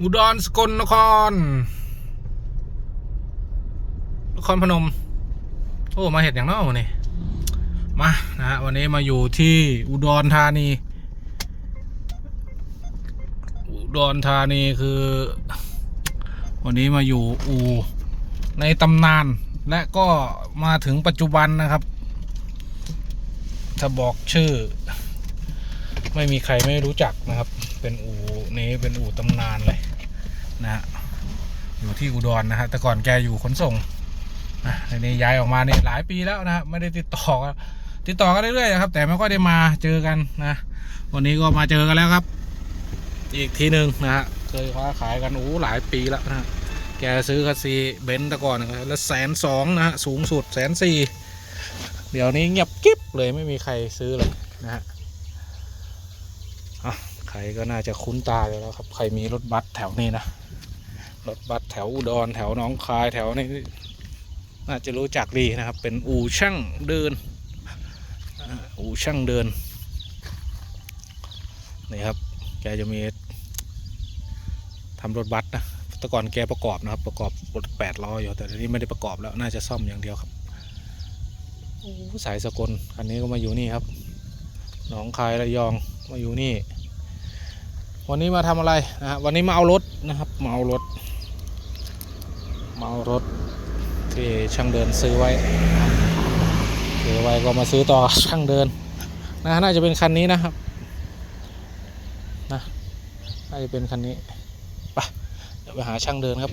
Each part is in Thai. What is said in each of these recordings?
อุดรสกลนคร นครพนม โอ้ มาเห็ดอย่างนอกวันนี้มานะฮะวันนี้มาอยู่ที่อุดรธานี อุดรธานีคือ วันนี้มาอยู่อูในตำนาน และก็มาถึงปัจจุบันนะครับ ถ้าบอกชื่อ ไม่มีใครไม่รู้จักนะครับ เป็นอู่นี้เป็นอู่ตำนานเลยนะฮะอยู่ที่อุดรนะฮะแต่ก่อนแกอยู่ขนส่งนะทีนี้ย้ายออกมาเนี่ยหลายปีแล้วนะฮะไม่ได้ติดต่อกันติดต่อกันเรื่อยๆนะครับ แต่ไม่ค่อยได้มาเจอกันนะวันนี้ก็มาเจอกันแล้วครับ อีกทีหนึ่งนะฮะเคยค้าขายกันโอ้หลายปีแล้วนะฮะแกซื้อคัสซีเบนซ์แต่ก่อนแล้วแสนสองนะฮะสูงสุดแสนสี่เดี๋ยวนี้เงียบกิ๊บเลยไม่มีใครซื้อเลยนะฮะ อะใครก็น่าจะคุ้นตาเลยแล้วครับ ใครมีรถบัสแถวนี้นะ รถบัสแถวอุดรแถวน้องคายแถวนี้น่าจะรู้จักดีนะครับ เป็นอู่ช่างเดิน อู่ช่างเดิน นี่ครับ แกจะมีทำรถบัสนะ แต่ก่อนแกประกอบนะครับ ประกอบรถแปดล้ออยู่ แต่ทีนี้ไม่ได้ประกอบแล้ว น่าจะซ่อมอย่างเดียวครับสายสกล คันนี้ก็มาอยู่นี่ครับ หนองคายระยอง มาอยู่นี่ วันนี้มาทำอะไรนะฮะวันนี้มาเอารถนะครับมาเอารถมาเอารถที่ช่างเดินซื้อไว้นะครับซื้อไว้ก็มาซื้อต่อช่างเดินนะน่าจะเป็นคันนี้นะครับนะน่าจะเป็นคันนี้ไปเดี๋ยวไปหาช่างเดินครับ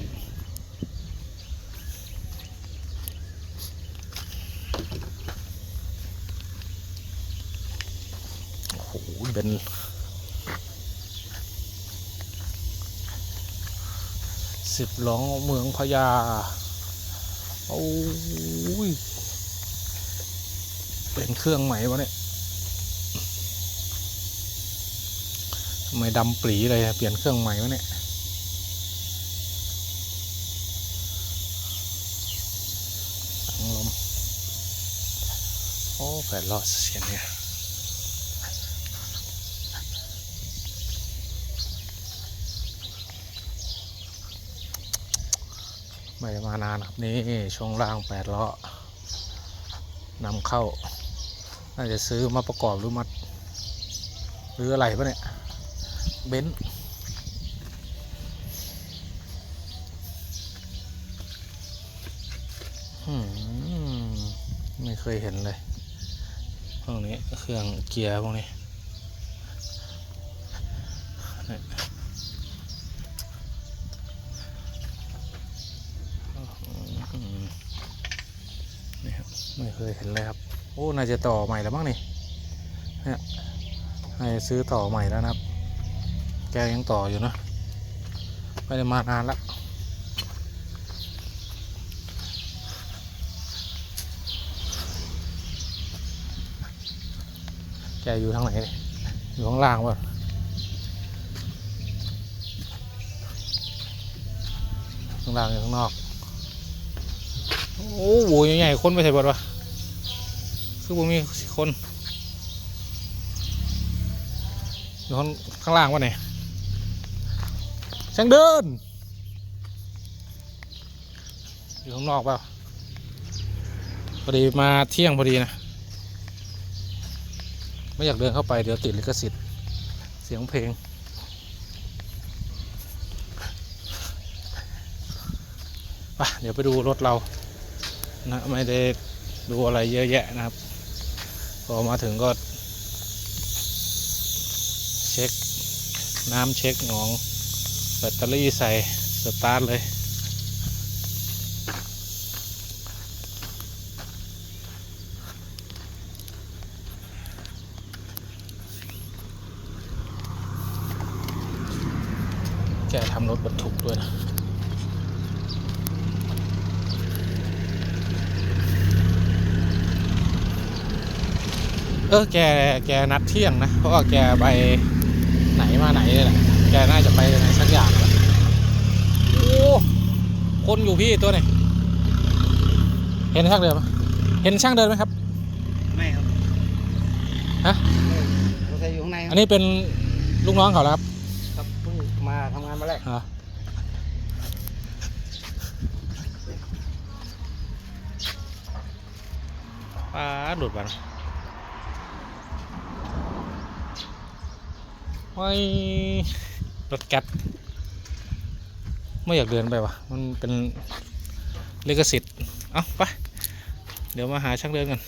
โอ้โหเป็น สิบล้อเมืองพญาโอ้ยเป็นเครื่องใหม่วะเนี่ยทำไมดำปรีเลยเปลี่ยนเครื่องใหม่วะเนี่ยถังลมโอ้แปดล้อเสียเนี่ย ไม่ได้มานานครับนี่ช่วงล่างแปดล้อนำเข้า น่าจะซื้อมาประกอบหรือมาหรืออะไรปะเนี่ยเบนซ์ไม่เคยเห็นเลยพวกนี้เครื่องเกียร์พวกนี้นี่อืมนี่ครับ ไม่เคยเห็นเลยครับ โอ้ น่าจะต่อใหม่แล้วมั้งนี่เนี่ยให้ซื้อต่อใหม่แล้วนะครับ แกยังต่ออยู่นะไม่ได้มานานแล้วแกอยู่ทางไหนนี่อยู่ข้างล่างป่ะข้างล่างอยู่ข้างนอก โอ้โหใหญ่ๆคนไปใส่บดวะ คือผมมีคนอยู่ข้างล่างวะเนี่ยช่างเดิน อยู่ข้างนอกเปล่าพอดีมาเที่ยงพอดีนะ ไม่อยากเดินเข้าไปเดี๋ยวติดลิขสิทธิ์เสียงเพลงไปเดี๋ยวไปดูรถเรานะไม่ได้ดูอะไรเยอะแยะนะครับ อมาถึงก็ เช็ค น้ำเช็คหนอง แบตเตอรี่ใส่ สตาร์ทเลย แกทำรถบรรทุกด้วยนะ เออแกแกนัดเที่ยงนะ เพราะว่าแกไปไหนมาไหนเลยแหละแกน่าจะไปไหนสักอย่างแหละโอ้คนอยู่พี่ตัวนี้เห็นช่างเดินไหมเห็นช่างเดินไหมครับ ไม่ครับฮะเราใส่อยู่ข้างในคอัรับนนี้เป็นลูกน้องเขาแล้วครับครับเพิ่งมาทำงานมาได้ฮะปลาหลุดไปนะ ไว้รถแก๊ปไม่อยากเดินไปวะมันเป็นลิขสิทธิ์ เอาไป เดี๋ยวมาหาช่างเดินกัน